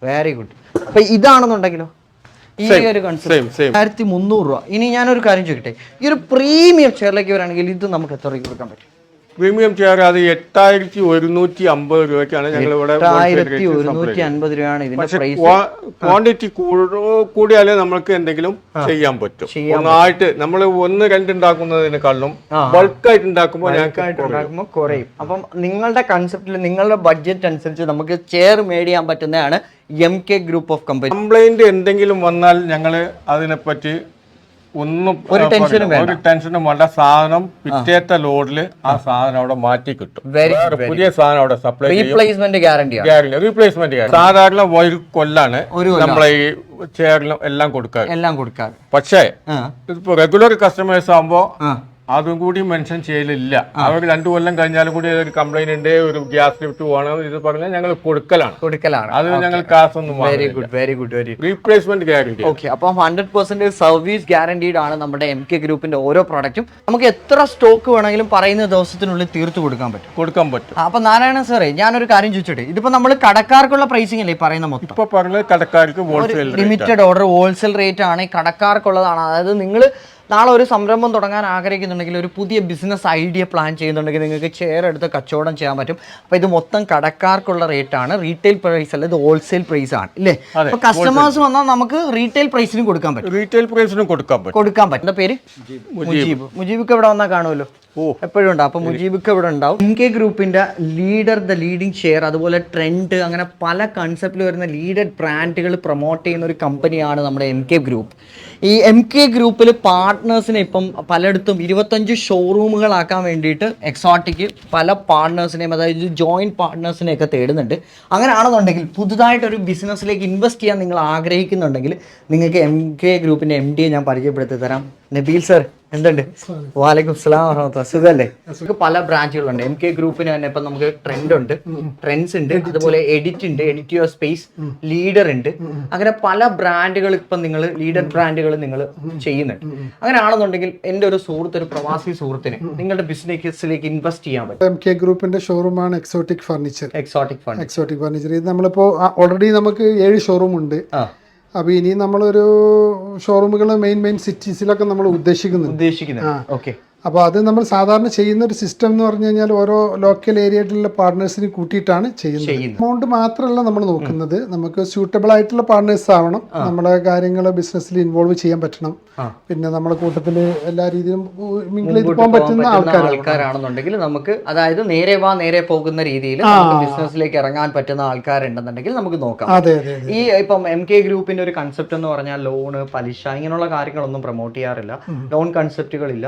വെരി ഗുഡ് അപ്പൊ ഇതാണെന്നുണ്ടെങ്കിലോ? ഈ ഒരു കൺസെപ്റ്റ് ആയിരത്തി മുന്നൂറ് രൂപ. ഇനി ഞാനൊരു കാര്യം ചോദിക്കട്ടെ? ഈ ഒരു പ്രീമിയം ചെയറിലേക്ക് വരാണെങ്കിൽ ഇത് നമുക്ക് എത്ര രൂപ കൊടുക്കാൻ പറ്റും? പ്രീമിയം ചെയർ അത് എട്ടായിരത്തി ഒരുന്നൂറ്റി അമ്പത് രൂപയ്ക്കാണ് ഞങ്ങൾ ഇവിടെ പ്രൈസ് ക്വാണ്ടിറ്റി കൂടിയാലേ നമ്മൾക്ക് എന്തെങ്കിലും ചെയ്യാൻ പറ്റും. ഒന്നായിട്ട് നമ്മൾ ഒന്ന് രണ്ട് ഉണ്ടാക്കുന്നതിനെക്കാളും ബൾക്കായിട്ട് ഉണ്ടാക്കുമ്പോൾ ഞങ്ങൾക്ക് കുറയും. അപ്പം നിങ്ങളുടെ കൺസെപ്റ്റിൽ നിങ്ങളുടെ ബഡ്ജറ്റ് അനുസരിച്ച് നമുക്ക് ചെയർ മേഡ് ചെയ്യാൻ പറ്റുന്നതാണ് M K group of company complaint എന്തെങ്കിലും വന്നാൽ ഞങ്ങൾ അതിനെപ്പറ്റി ഒന്നും ഒരു ടെൻഷനും ടെൻഷനും ഒരു ടെൻഷനും വേണ്ട. സാധനം പിറ്റേത്ത ലോഡിൽ ആ സാധനം അവിടെ മാറ്റി കിട്ടും. പുതിയ സാധനം അവിടെ supply replacement guarantee guarantee replacement സാധാരണ ഒരു കൊല്ലാണ്. നമ്മളെ ഈ ചെയറിലും എല്ലാം കൊടുക്കാറ്. എല്ലാം കൊടുക്കാറ്. പക്ഷേ ഇതിപ്പോ റെഗുലർ കസ്റ്റമേഴ്സ് ആകുമ്പോൾ അതും കൂടി മെൻഷൻ ചെയ്യലില്ല. അവർ രണ്ടു കൊല്ലം കഴിഞ്ഞാലും കൂടി ഒരു കംപ്ലൈന്റ് ഉണ്ട് ഒരു ഗ്യാസ് ലിഫ്റ്റ് പോകണം ഇത് പറഞ്ഞാൽ ഞങ്ങൾ കൊടുക്കലാണ്. കൊടുക്കലാണ്. അത് ഞങ്ങൾ കാസ് കാശൊന്നും very good very good very replacement guarantee okay അപ്പം ഹൺഡ്രഡ് പെർസെന്റ് സർവീസ് ഗ്യാരണ്ടീഡ് ആണ് നമ്മുടെ എം കെ ഗ്രൂപ്പിന്റെ ഓരോ പ്രൊഡക്റ്റും നമുക്ക് എത്ര സ്റ്റോക്ക് വേണമെങ്കിലും പറയുന്ന ദിവസത്തിനുള്ളിൽ തീർത്തു കൊടുക്കാൻ പറ്റും. കൊടുക്കാൻ പറ്റും. അപ്പൊ നാരായണ സാറേ ഞാനൊരു കാര്യം ചോദിച്ചോട്ടെ ഇതിപ്പോ നമ്മൾ കടക്കാർക്കുള്ള പ്രൈസിംഗ് അല്ലേ പറയുന്ന മൊത്തം? ഇപ്പൊ പറഞ്ഞത് കടക്കാർക്ക് ലിമിറ്റഡ് ഓർഡർ ഹോൾസെയിൽ റേറ്റ് ആണ്. കടക്കാർക്കുള്ളതാണ്. അതായത് നിങ്ങൾ നാളെ ഒരു സംരംഭം തുടങ്ങാൻ ആഗ്രഹിക്കുന്നുണ്ടെങ്കിൽ ഒരു പുതിയ ബിസിനസ് ഐഡിയ പ്ലാൻ ചെയ്യുന്നുണ്ടെങ്കിൽ നിങ്ങൾക്ക് ചെയർ എടുത്ത് കച്ചവടം ചെയ്യാൻ പറ്റും. അപ്പോൾ ഇത് മൊത്തം കടക്കാർക്കുള്ള റേറ്റ് ആണ്. റീറ്റെയിൽ പ്രൈസ് അല്ല ഇത് ഹോൾസെയിൽ പ്രൈസ് ആണ്. ഇല്ലേ? അപ്പോൾ കസ്റ്റമേഴ്സ് വന്നാൽ നമുക്ക് റീറ്റെയിൽ പ്രൈസിനും കൊടുക്കാൻ പറ്റും. റീറ്റെയിൽ പ്രൈസിനും കൊടുക്കാൻ പറ്റും. കൊടുക്കാൻ പറ്റും. എന്താ പേര്? മുജീബ്. മുജീബിക്ക് ഇവിടെ വന്നാൽ കാണുമല്ലോ? ഓ. എപ്പോഴും ഉണ്ടാവും അപ്പൊ മുജീബിക്ക് ഇവിടെ ഉണ്ടാവും? എം കെ ഗ്രൂപ്പിന്റെ ലീഡർ ദ ലീഡിംഗ് ഷെയർ അതുപോലെ ട്രെൻഡ് അങ്ങനെ പല കൺസെപ്റ്റിൽ വരുന്ന ലീഡഡ് ബ്രാൻഡുകൾ പ്രൊമോട്ട് ചെയ്യുന്ന ഒരു കമ്പനിയാണ് നമ്മുടെ എം കെ ഗ്രൂപ്പ് ഈ എം കെ ഗ്രൂപ്പിൽ പാർട്ട്നേഴ്സിനെ ഇപ്പം പലയിടത്തും ഇരുപത്തഞ്ച് ഷോറൂമുകളാക്കാൻ വേണ്ടിയിട്ട് എക്സോട്ടിക്ക് പല പാർട്ട്നേഴ്സിനെയും അതായത് ജോയിന്റ് പാർട്ട്നേഴ്സിനെയൊക്കെ തേടുന്നുണ്ട്. അങ്ങനെയാണെന്നുണ്ടെങ്കിൽ പുതുതായിട്ടൊരു ബിസിനസ്സിലേക്ക് ഇൻവെസ്റ്റ് ചെയ്യാൻ നിങ്ങൾ ആഗ്രഹിക്കുന്നുണ്ടെങ്കിൽ നിങ്ങൾക്ക് എം കെ ഗ്രൂപ്പിന്റെ എം ഡിയെ ഞാൻ പരിചയപ്പെടുത്തി തരാം. നബീൽ സർ എന്തുണ്ട്? വാലൈക്കും സ്ലാം വറഹമത്തുള്ള സുഖല്ലേ? നമുക്ക് പല ബ്രാഞ്ചുകളുണ്ട്. എം കെ ഗ്രൂപ്പിന് തന്നെ ഇപ്പൊ നമുക്ക് ട്രെൻഡ് ഉണ്ട് ട്രെൻഡ്സ് ഉണ്ട്. അതുപോലെ എഡിറ്റ് ഉണ്ട്. എഡിറ്റ് യുവർ സ്പേസ് ലീഡർ ഉണ്ട്. അങ്ങനെ പല ബ്രാൻഡുകൾ ഇപ്പൊ നിങ്ങൾ ലീഡർ ബ്രാൻഡുകൾ നിങ്ങൾ ചെയ്യുന്നുണ്ട്. അങ്ങനെ ആണെന്നുണ്ടെങ്കിൽ എന്റെ ഒരു സുഹൃത്ത് ഒരു പ്രവാസി സുഹൃത്തിന് നിങ്ങളുടെ ബിസിനസ്സിലേക്ക് ഇൻവെസ്റ്റ് ചെയ്യാൻ പറ്റും. എം കെ ഗ്രൂപ്പിന്റെ ഷോറൂമാണ് exotic furniture exotic furniture exotic furniture ഇത് നമ്മളിപ്പോ ഓൾറെഡി നമുക്ക് ഏഴ് ഷോറൂം ഉണ്ട്. ആ. അപ്പോൾ ഇനി നമ്മളൊരു ഷോറൂമുകൾ മെയിൻ മെയിൻ സിറ്റീസിലൊക്കെ നമ്മൾ ഉദ്ദേശിക്കുന്നു ഉദ്ദേശിക്കുന്നത് ഓക്കെ അപ്പോൾ അത് നമ്മൾ സാധാരണ ചെയ്യുന്ന ഒരു സിസ്റ്റം എന്ന് പറഞ്ഞു കഴിഞ്ഞാൽ ഓരോ ലോക്കൽ ഏരിയയിലുള്ള പാർട്ട്നേഴ്സിന് കൂട്ടിയിട്ടാണ് ചെയ്യുന്നത്. എമൗണ്ട് മാത്രമല്ല നമ്മൾ നോക്കുന്നത്. നമുക്ക് സ്യൂട്ടബിൾ ആയിട്ടുള്ള പാർട്ട്നേഴ്സ് ആവണം. നമ്മുടെ കാര്യങ്ങൾ ബിസിനസ്സിൽ ഇൻവോൾവ് ചെയ്യാൻ പറ്റണം. പിന്നെ നമ്മുടെ കൂട്ടത്തിൽ എല്ലാ രീതിയിലും മിങ്കിൾ ചെയ്ത് പോകാൻ പറ്റുന്ന ആൾക്കാരാണ്. ആൾക്കാരാണെന്നുണ്ടെങ്കിൽ നമുക്ക് അതായത് നേരെ വാ നേരെ പോകുന്ന രീതിയിൽ ബിസിനസ്സിലേക്ക് ഇറങ്ങാൻ പറ്റുന്ന ആൾക്കാരുണ്ടെന്നുണ്ടെങ്കിൽ നമുക്ക് നോക്കാം. അതെ അതെ ഈ ഇപ്പം എം കെ ഗ്രൂപ്പിന്റെ ഒരു കൺസെപ്റ്റ് എന്ന് പറഞ്ഞാൽ ലോണ് പലിശ ഇങ്ങനെയുള്ള കാര്യങ്ങളൊന്നും പ്രൊമോട്ട് ചെയ്യാറില്ല. ലോൺ കൺസെപ്റ്റുകളില്ല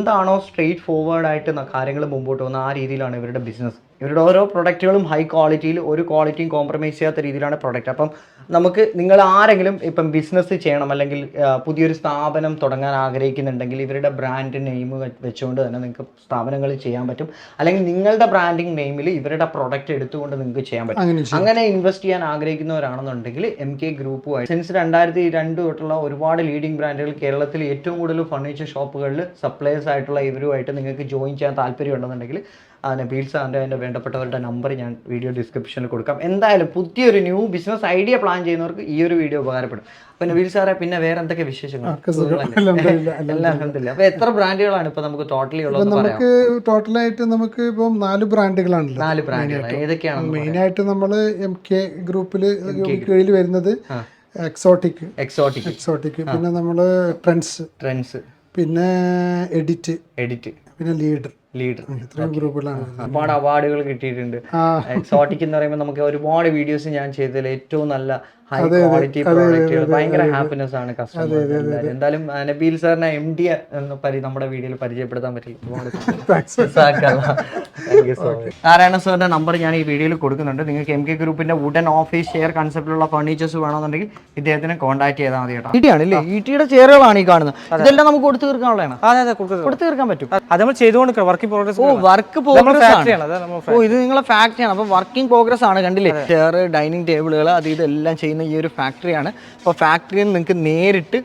എന്താണോ സ്ട്രെയിറ്റ് ഫോർവേഡ് ആയിട്ട് കാര്യങ്ങൾ മുമ്പോട്ട് പോകുന്ന ആ രീതിയിലാണ് ഇവരുടെ ബിസിനസ് ഇവരുടെ ഓരോ പ്രൊഡക്റ്റുകളും ഹൈ ക്വാളിറ്റിയിൽ ഒരു ക്വാളിറ്റിയും കോംപ്രമൈസ് ചെയ്യാത്ത രീതിയിലാണ് പ്രൊഡക്റ്റ് അപ്പം നമുക്ക് നിങ്ങൾ ആരെങ്കിലും ഇപ്പം ബിസിനസ് ചെയ്യണം അല്ലെങ്കിൽ പുതിയൊരു സ്ഥാപനം തുടങ്ങാൻ ആഗ്രഹിക്കുന്നുണ്ടെങ്കിൽ ഇവരുടെ ബ്രാൻഡ് നെയിം വെച്ചുകൊണ്ട് തന്നെ നിങ്ങൾക്ക് സ്ഥാപനങ്ങൾ ചെയ്യാൻ പറ്റും. അല്ലെങ്കിൽ നിങ്ങളുടെ ബ്രാൻഡിങ് നെയിമിൽ ഇവരുടെ പ്രൊഡക്റ്റ് എടുത്തുകൊണ്ട് നിങ്ങൾക്ക് ചെയ്യാൻ പറ്റും. അങ്ങനെ ഇൻവെസ്റ്റ് ചെയ്യാൻ ആഗ്രഹിക്കുന്നവരാണെന്നുണ്ടെങ്കിൽ എം കെ ഗ്രൂപ്പുമായി സിൻസ് രണ്ടായിരത്തി രണ്ട് തൊട്ടുള്ള ഒരുപാട് ലീഡിംഗ് ബ്രാൻഡുകൾ കേരളത്തിൽ ഏറ്റവും കൂടുതൽ ഫർണിച്ചർ ഷോപ്പുകളിൽ സപ്ലൈസ് ആയിട്ടുള്ള ഇവരുമായിട്ട് നിങ്ങൾക്ക് ജോയിൻ ചെയ്യാൻ താല്പര്യം ഉണ്ടെന്നുണ്ടെങ്കിൽ ആ നബീൽ സാറിന്റെ അതിന്റെ വേണ്ടപ്പെട്ടവരുടെ നമ്പർ ഞാൻ വീഡിയോ ഡിസ്ക്രിപ്ഷനിൽ കൊടുക്കാം. എന്തായാലും പുതിയൊരു ന്യൂ ബിസിനസ് ഐഡിയ പ്ലാൻ ചെയ്യുന്നവർക്ക് ഈ ഒരു വീഡിയോ ഉപകാരപ്പെടും. പിന്നെ നബീൽ സാറെ പിന്നെ വേറെ എന്തൊക്കെ വിശേഷങ്ങൾ? അപ്പൊ. എല്ലാം എത്ര ബ്രാൻഡുകളാണ് ഇപ്പൊ നമുക്ക് ടോട്ടലി ഉള്ളത് നമുക്ക് ടോട്ടലായിട്ട് നമുക്ക് ഇപ്പം നാല് ബ്രാൻഡുകളാണ്. നാല് ബ്രാൻഡുകൾ ഏതൊക്കെയാണ് മെയിൻ ആയിട്ട് നമ്മൾ എം കെ ഗ്രൂപ്പിൽ കീഴിൽ വരുന്നത് എക്സോട്ടിക് എക്സോട്ടിക് എക്സോട്ടിക് പിന്നെ നമ്മൾ ട്രെൻഡ്സ് ട്രെൻഡ്സ് പിന്നെ എഡിറ്റ് എഡിറ്റ് പിന്നെ ലീഡർ ലീഡർ. ഒരുപാട് അവാർഡുകൾ കിട്ടിയിട്ടുണ്ട്. എക്സോട്ടിക് എന്ന് പറയുമ്പോൾ നമുക്ക് ഒരുപാട് വീഡിയോസ് ഞാൻ ചെയ്തതിൽ ഏറ്റവും നല്ല ഹൈ ക്വാളിറ്റി പ്രോഡക്റ്റുകൾ ഭയങ്കര ഹാപ്പിനെസ് ആണ് കസ്റ്റമർ എന്തായാലും. നബീൽ സാറിനെ എം ഡി എന്ന് പരി നമ്മുടെ വീഡിയോയിൽ പരിചയപ്പെടുത്താൻ പറ്റി. നാരായണ സാറിന്റെ നമ്പർ ഞാൻ ഈ വീഡിയോയിൽ കൊടുക്കുന്നുണ്ട്. നിങ്ങൾക്ക് എം കെ ഗ്രൂപ്പിന്റെ വുഡൻ ഓഫീസ് ചെയർ കൺസെപ്റ്റിലുള്ള ഫർണിച്ചേഴ്സ് വേണമെന്നുണ്ടെങ്കിൽ ഇദ്ദേഹത്തിനെ കോൺടാക്ട് ചെയ്താൽ മതി കേട്ടോ. ഇടിയാണല്ലേ ഈട്ടിയുടെ ചെയറുകളാണ് ഈ കാണുന്നത്. ഇതെല്ലാം നമുക്ക് കൊടുത്തു തീർക്കാനുള്ളതാണ്? അതെ അതെ കൊടുത്തു തീർക്കാൻ പറ്റും. അത്. നമ്മൾ ചെയ്തുകൊണ്ട് വർക്കിംഗ് പ്രോഗ്രസ് ഓ വർക്ക് പ്രോഗ്രസ് ആണ്, ഓ ഇത് നിങ്ങളെ ഫാക്ടറി ആണ്. അപ്പൊ വർക്കിംഗ് പ്രോഗ്രസ് ആണ്. കണ്ടില്ലേ? ചെയർ ഡൈനിങ് ടേബിളുകൾ അത് ഇതെല്ലാം ചെയ്യുന്ന ഈ ഒരു ഫാക്ടറിയാണ് അപ്പോൾ ഫാക്ടറിയിൽ നിന്ന് നിങ്ങൾക്ക് നേരിട്ട്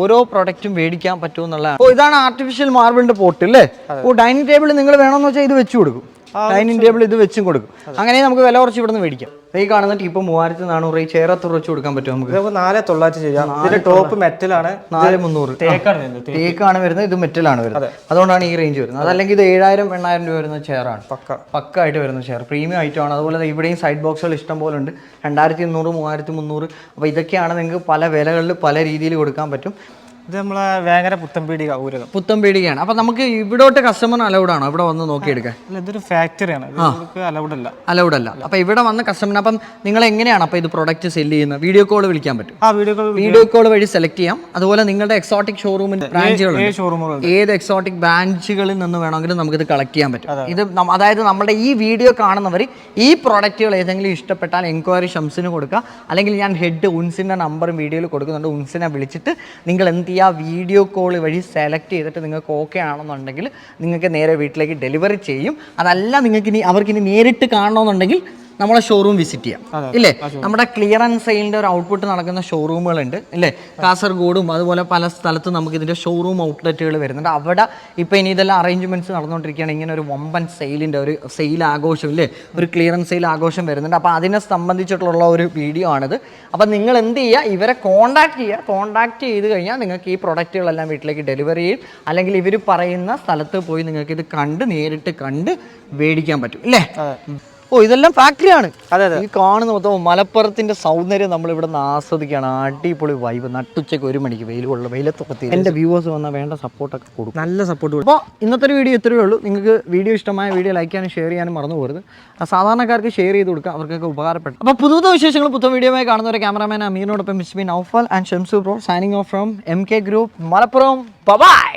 ഓരോ പ്രൊഡക്റ്റും മേടിക്കാൻ പറ്റുമെന്നുള്ളതാണ്. അപ്പോൾ ഇതാണ് ആർട്ടിഫിഷ്യൽ മാർബിളിന്റെ പോട്ട് അല്ലേ ഓ ഡൈനിങ് ടേബിൾ നിങ്ങൾ വേണമെന്ന് വെച്ചാൽ ഇത് വെച്ച് കൊടുക്കും. ഡൈനിങ് ടേബിൾ ഇത് വെച്ചും കൊടുക്കും. അങ്ങനെ നമുക്ക് വില കുറച്ച് ഇവിടെ നിന്ന് മേടിക്കാം. ഈ കാണുന്ന ടീപ്പ് മൂവായിരത്തി നാനൂറ് ഈ ചെയർ എത്ര വെച്ച് കൊടുക്കാൻ പറ്റും നമുക്ക്? നാലേ തൊള്ളായിരത്തി ചെയ്യാം ഇതിന്റെ ടോപ്പ് മെറ്റലാണ് നാല് മുന്നൂറ്. തേക്കാണ് വരുന്നത് ഇത് മെറ്റലാണ് വരുന്നത്. അതുകൊണ്ടാണ് ഈ റേഞ്ച് വരുന്നത്. അതല്ലെങ്കിൽ ഇത് ഏഴായിരം എണ്ണായിരം രൂപ വരുന്ന ചെയറാണ് പക്ക പക്ക. ആയിട്ട് വരുന്ന ചെയർ പ്രീമിയം ഐറ്റമാണ് അതുപോലെ ഇവിടെയും സൈഡ് ബോക്സുകൾ ഇഷ്ടം പോലെ ഉണ്ട്. രണ്ടായിരത്തി ഇരുന്നൂറ് മൂവായിരത്തി മുന്നൂറ്. അപ്പോൾ ഇതൊക്കെയാണ് നിങ്ങൾക്ക് പല വിലകളിൽ പല രീതിയിൽ കൊടുക്കാൻ പറ്റും. ഇത് നമ്മളെ വേങ്ങര പുത്തമ്പീടി ഊരകം. പുത്തൻ പീടികയാണ്. അപ്പോൾ നമുക്ക് ഇവിടോട്ട് കസ്റ്റമർ അലൗഡ് ആണോ? ഇവിടെ വന്ന് നോക്കിയെടുക്കാൻ ഇതൊരു ഫാക്ടറിയാണ് അലൗഡ് അല്ല. അലൗഡ് അല്ല. അപ്പോൾ ഇവിടെ വന്ന് കസ്റ്റമർ അപ്പം നിങ്ങൾ എങ്ങനെയാണ് അപ്പൊ ഇത് പ്രൊഡക്റ്റ് സെൽ ചെയ്യുന്നത്? വീഡിയോ കോൾ വിളിക്കാൻ പറ്റും. വീഡിയോ കോൾ വഴി സെലക്ട് ചെയ്യാം. അതുപോലെ നിങ്ങളുടെ എക്സോട്ടിക് ഷോറൂമിൽ ബ്രാഞ്ചുകൾ ഏത് എക്സോട്ടിക് ബ്രാഞ്ചുകളിൽ നിന്ന് വേണമെങ്കിലും നമുക്ക് ഇത് കളക്ട് ചെയ്യാൻ പറ്റും. ഇത് അതായത് നമ്മുടെ ഈ വീഡിയോ കാണുന്നവർ ഈ പ്രോഡക്റ്റുകൾ ഏതെങ്കിലും ഇഷ്ടപ്പെട്ടാൽ എൻക്വയറി ഷംസിന് കൊടുക്കുക. അല്ലെങ്കിൽ ഞാൻ ഹെഡ് ഉൻസിന്റെ നമ്പറും വീഡിയോയിൽ കൊടുക്കുന്നുണ്ട്. ഉൻസിനെ വിളിച്ചിട്ട് നിങ്ങൾ എന്ത് ചെയ്യുക വീഡിയോ കോൾ വഴി സെലക്ട് ചെയ്തിട്ട് നിങ്ങൾക്ക് ഓക്കെ ആണെന്നുണ്ടെങ്കിൽ നിങ്ങൾക്ക് നേരെ വീട്ടിലേക്ക് ഡെലിവറി ചെയ്യും. അതല്ല നിങ്ങൾക്ക് ഇനി അവർക്കിനി നേരിട്ട് കാണണമെന്നുണ്ടെങ്കിൽ നമ്മളെ ഷോറൂം വിസിറ്റ് ചെയ്യാം. ഇല്ലേ? നമ്മുടെ ക്ലിയറൻസ് സെയിലിന്റെ ഒരു ഔട്ട്പുട്ട് നടക്കുന്ന ഷോറൂമുകളുണ്ട് ഇല്ലേ? കാസർഗോഡും അതുപോലെ പല സ്ഥലത്തും നമുക്ക് ഇതിന്റെ ഷോറൂം ഔട്ട്ലെറ്റുകൾ വരുന്നുണ്ട്. അവിടെ ഇപ്പൊ ഇനി ഇതെല്ലാം അറേഞ്ച്മെന്റ്സ് നടന്നുകൊണ്ടിരിക്കുകയാണ്. ഇങ്ങനെ ഒരു വമ്പൻ സെയിലിന്റെ ഒരു സെയിൽ ആഘോഷം ഇല്ലേ? ഒരു ക്ലിയറൻസ് സെയിൽ ആഘോഷം വരുന്നുണ്ട്. അപ്പോൾ അതിനെ സംബന്ധിച്ചിട്ടുള്ള ഒരു വീഡിയോ ആണിത്. അപ്പോൾ നിങ്ങൾ എന്ത് ചെയ്യുക? ഇവരെ കോൺടാക്ട് ചെയ്യുക. കോൺടാക്ട് ചെയ്ത് കഴിഞ്ഞാൽ നിങ്ങൾക്ക് ഈ പ്രൊഡക്റ്റുകളെല്ലാം വീട്ടിലേക്ക് ഡെലിവറി ചെയ്യും. അല്ലെങ്കിൽ ഇവർ പറയുന്ന സ്ഥലത്ത് പോയി നിങ്ങൾക്ക് ഇത് കണ്ട് നേരിട്ട് കണ്ട് മേടിക്കാൻ പറ്റും. ഇല്ലേ? ഓ ഇതെല്ലാം ഫാക്ടറിയാണ്. അതെ, അതെ. ഈ കാണുന്ന മൊത്തം മലപ്പുറത്തിന്റെ സൗന്ദര്യം നമ്മൾ ഇവിടെ നിന്ന് ആസ്വദിക്കുകയാണ്. അടിപൊളി വൈബ് നട്ടുച്ചയ്ക്ക് ഒരു മണിക്ക് വെയിൽ കൊള്ളും വെയിലത്തൊക്കെ എന്റെ വ്യൂവേഴ്സ് വന്നാൽ വേണ്ട സപ്പോർട്ടൊക്കെ കൊടുക്കും. നല്ല സപ്പോർട്ട് കൊടുക്കും. അപ്പോൾ ഇന്നത്തെ ഒരു വീഡിയോ ഇത്രയേ ഉള്ളൂ. നിങ്ങൾക്ക് വീഡിയോ ഇഷ്ടമായ വീഡിയോ ലൈക്ക് ചെയ്യാനും ഷെയർ ചെയ്യാനും മറന്നു പോകരുത്. സാധാരണക്കാർക്ക് ഷെയർ ചെയ്ത് കൊടുക്കുക അവർക്കൊക്കെ ഉപകാരപ്പെടും അപ്പോൾ പുതു പുതു വിശേഷങ്ങൾ പുത്തൻ വീഡിയോമായി കാണുന്നവരെ cameraman അമീറിനോടൊപ്പം miss B Naufal and Shamsu bro signing off from M K group Malappuram. Bye